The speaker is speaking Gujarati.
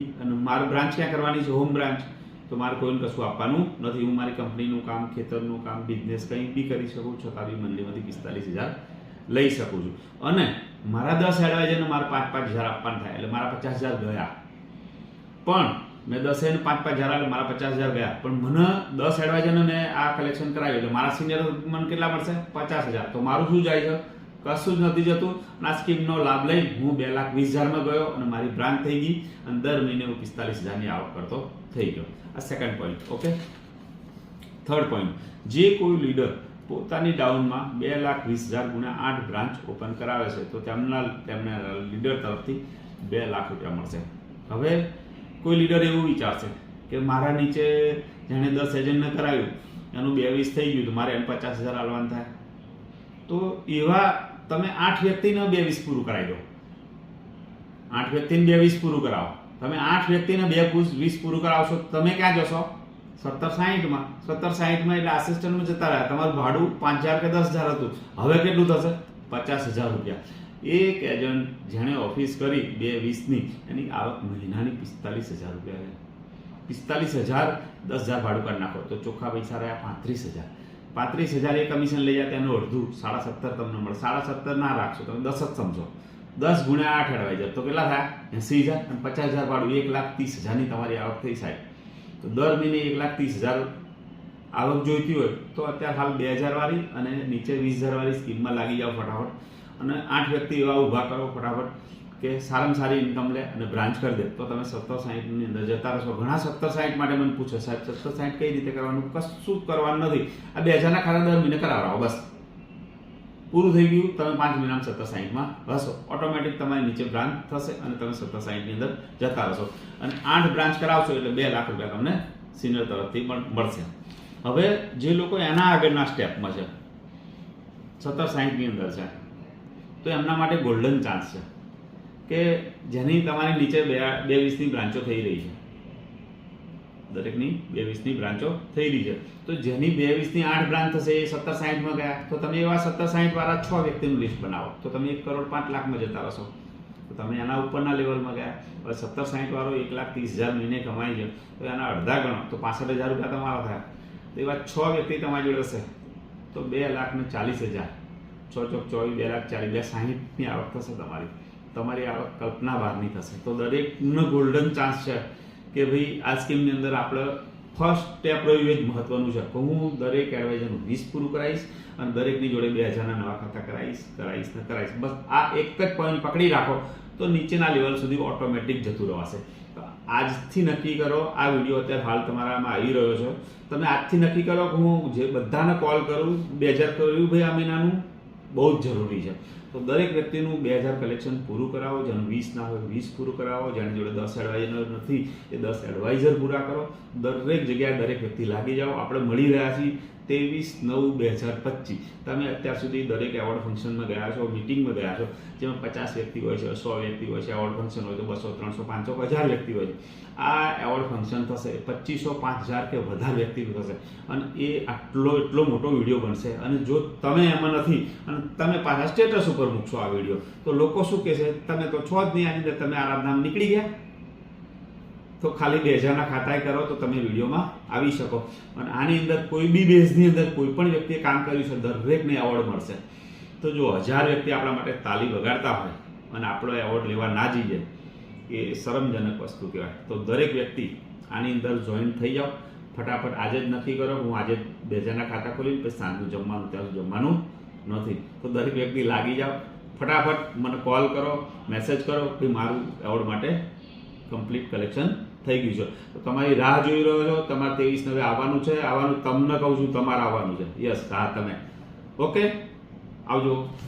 અને મારું બ્રાન્ચ ક્યાં કરવાની છે હોમ બ્રાન્ચ તો મારે કોઈને કશું આપવાનું નથી. હું મારી કંપનીનું કામ, ખેતરનું કામ બિઝનેસ કંઈ બી કરી શકું, છતાં બી મંથલીમાંથી પિસ્તાલીસ હજાર લઈ શકું છું. અને મારા દસ એડવાઇઝરને મારે પાંચ પાંચ હજાર આપવાના થાય. એટલે મારા પચાસ હજાર ગયા. પણ મેં દસ એને પાંચ પાંચ હજાર એટલે મારા પચાસ હજાર ગયા. પણ મને દસ એડવાઇઝરને મેં આ કલેક્શન કરાવ્યું. એટલે મારા સિનિયર મને કેટલા મળશે? પચાસ હજાર. તો મારું શું જાય છે? કશું જ નથી જતું. અને આ સ્કીમનો લાભ લઈ હું બે લાખ વીસ હજારમાં ગયો અને મારી બ્રાન્ચ થઈ ગઈ. અને દર મહિને હું પિસ્તાલીસ હજારની આવક કરતો થઈ ગયો. આ second point okay third point જે કોઈ લીડર પોતાની ડાઉનમાં બે લાખ વીસ હજાર ગુણ્યા આઠ બ્રાન્ચ ઓપન કરાવે છે, તો તેમના, તેમને લીડર તરફથી બે લાખ રૂપિયા મળશે. હવે કોઈ લીડર એવું વિચારશે કે મારા નીચે જેણે દસ એજન્ટને કરાવ્યું, એનું બે વીસ થઈ ગયું, તો મારે એમ પચાસ હજાર આલવાન થાય. તો એવા તમે આઠ વ્યક્તિને બે વીસ પૂરું કરાવી દો. આઠ વ્યક્તિને બે વીસ પૂરું કરાવો. તમે આઠ વ્યક્તિને બે વીસ પૂરું કરાવશો, તમે ક્યાં જશો? સત્તર સાહીઠમાં. સત્તર સાહીઠમાં એટલે આસિસ્ટન્ટમાં જતા રહ્યા. તમારું ભાડું પાંચ હજાર કે દસ હજાર હતું. હવે કેટલું થશે? પચાસ હજાર રૂપિયા. એક એજન્ટ જેણે ઓફિસ કરી બે વીસની, એની આવક મહિનાની પિસ્તાલીસ હજાર રૂપિયા રહ્યા પિસ્તાલીસ હજાર દસ હજાર ભાડું કાઢી નાખો. તો ચોખ્ખા પૈસા રહ્યા પાંત્રીસ હજાર. પાંત્રીસ હજાર એ કમિશન લઈ જાય તેનું અડધું, સાડા સત્તર તમને મળે. સાડા સત્તર ના રાખશો, તમે દસ જ સમજો. દસ ગુણ્યા આઠ અડવાઈ જાય. તો કેટલા થાય? એસી હજાર અને પચાસ હજાર ભાડું એક લાખ ત્રીસ હજારની તમારી આવક થઈ સાહેબ. તો દર મહિને એક લાખ ત્રીસ હજાર આવક જોઈતી હોય, તો અત્યારે હાલ બે હજારવાળી અને નીચે વીસ હજારવાળી સ્કીમમાં લાગી જાઓ ફટાફટ. અને આઠ વ્યક્તિ એવા ઊભા કરો ફટાફટ. કે સારામાં સારી ઇન્કમ લે અને બ્રાન્ચ કરી દે, તો તમે સત્તર સાહીઠની અંદર જતા રહેશો. ઘણા સત્તર સાહીઠ માટે મને પૂછે, સાહેબ, સત્તર સાહીઠ કઈ રીતે કરવાનું? કશું કરવાનું નથી. આ બે હજારના ખાતા દર મહિને કરાવડાવો, બસ. પૂરું થઈ ગયું, તમે પાંચ મહિનામાં સત્તર સાહીઠમાં હશો. ઓટોમેટિક તમારી નીચે બ્રાન્ચ થશે અને તમે સત્તર સાહીઠની અંદર જતા રહેશો. અને આઠ બ્રાન્ચ કરાવશો એટલે બે લાખ રૂપિયા તમને સિનિયર તરફથી પણ મળશે. હવે જે લોકો એના આગળના સ્ટેપમાં છે, સત્તર સાહીઠની અંદર છે, તો એમના માટે ગોલ્ડન ચાન્સ છે. કે જેની તમારી નીચે બે બે વીસની બ્રાન્ચો થઈ રહી છે. દરેકની બે વીસની બ્રાન્ચો થઈ રહી છે. તો જેની બે વીસની આઠ બ્રાન્ચ થશે એ સત્તર સાહીઠમાં ગયા. તો તમે એવા સત્તર સાહીઠ વાળા છ વ્યક્તિનું લિસ્ટ બનાવો. તો તમે એક કરોડ પાંચ લાખમાં જતા રહેશો. તો તમે એના ઉપરના લેવલમાં ગયા. હવે સત્તર સાહીઠ વાળો એક લાખ ત્રીસ હજાર મહિને કમાઈ ગયો. તો એના અડધા ગણો. તો પાસઠ હજાર રૂપિયા તમારા થયા. તો એવા છ વ્યક્તિ તમારી જોડે હશે તો બે લાખ ને ચાલીસ હજાર. છ ચોક ચોવીસ, બે લાખ ચાલીસ, બે સાહીઠની આવક થશે તમારી. તમારી આવક કલ્પના બહારની થશે. તો દરેકનો ગોલ્ડન ચાન્સ છે કે ભાઈ, આ સ્કીમની અંદર આપણે ફર્સ્ટ સ્ટેપ રહ્યું એ જ મહત્વનું છે. કે હું દરેક એડવાઇઝરનું વીસ પૂરું કરાવીશ અને દરેકની જોડે બે હજારના નવા ખાતા કરાવીશ કરાવીશ ને કરાવીશ. બસ આ એક જ પોઈન્ટ પકડી રાખો તો નીચેના લેવલ સુધી ઓટોમેટિક જતું રહેશે આજથી નક્કી કરો, આ વીડિયો અત્યારે હાલ તમારામાં આવી રહ્યો છે. તમે આજથી નક્કી કરો કે હું જે બધાને કોલ કરું, બે હજાર કર્યું ભાઈ આ મહિનાનું બહુ જ જરૂરી છે. તો દરેક વ્યક્તિનું બે હજાર કલેક્શન પૂરું કરાવો. જેનું વીસ ના હોય વીસ પૂરું કરાવો. જેની જોડે દસ એડવાઇઝર નથી એ દસ એડવાઇઝર પૂરા કરો. દરેક જગ્યાએ દરેક વ્યક્તિ લાગી જાઓ. આપણે મળી રહ્યા છીએ ત્રેવીસ નવ બે હજાર પચીસ. તમે અત્યાર સુધી દરેક એવોર્ડ ફંક્શનમાં ગયા છો મિટિંગમાં ગયા છો. જેમાં પચાસ વ્યક્તિ હોય છે, સો વ્યક્તિ હોય છે એવોર્ડ ફંક્શન હોય તો બસો, ત્રણસો, પાંચસો, હજાર વ્યક્તિ હોય છે. આ એવોર્ડ ફંક્શન થશે પચીસો, પાંચ હજાર કે વધારે વ્યક્તિ થશે. અને એ આટલો એટલો મોટો વીડિયો બનશે. અને જો તમે એમાં નથી, અને તમે પાછા સ્ટેટસ ઉપર મૂકશો આ વીડિયો. તો લોકો શું કહેશે તમે તો છો જ નહીં, આની અંદર તમે આરાધનામ નીકળી ગયા. તો ખાલી બે હજારના ખાતાએ કરો તો તમે વિડીયોમાં આવી શકો. અને આની અંદર કોઈ બી બેઝની અંદર કોઈ પણ વ્યક્તિએ કામ કર્યું છે, દરેકને એવોર્ડ મળશે. તો જો હજાર વ્યક્તિ આપણા માટે તાલી વગાડતા હોય અને આપણો એવોર્ડ લેવા ના જઈએ એ શરમજનક વસ્તુ કહેવાય. તો દરેક વ્યક્તિ આની અંદર જોઈન થઈ જાઓ. ફટાફટ આજે જ નક્કી કરો. હું આજે બે હજારના ખાતા ખોલી પછી સાંજનું જમવાનું ત્યાં જમવાનું નથી તો દરેક વ્યક્તિ લાગી જાઓ. ફટાફટ મને કોલ કરો મેસેજ કરો કે મારું એવોર્ડ માટે કમ્પ્લીટ કલેક્શન થઈ ગયું છે. તો તમારી રાહ જોઈ રહ્યો છો, તમારે ત્રેવીસ નવે આવવાનું છે. આવવાનું, તમને કહું છું, તમારે આવવાનું છે. યસ હા, તમે. ઓકે આવજો.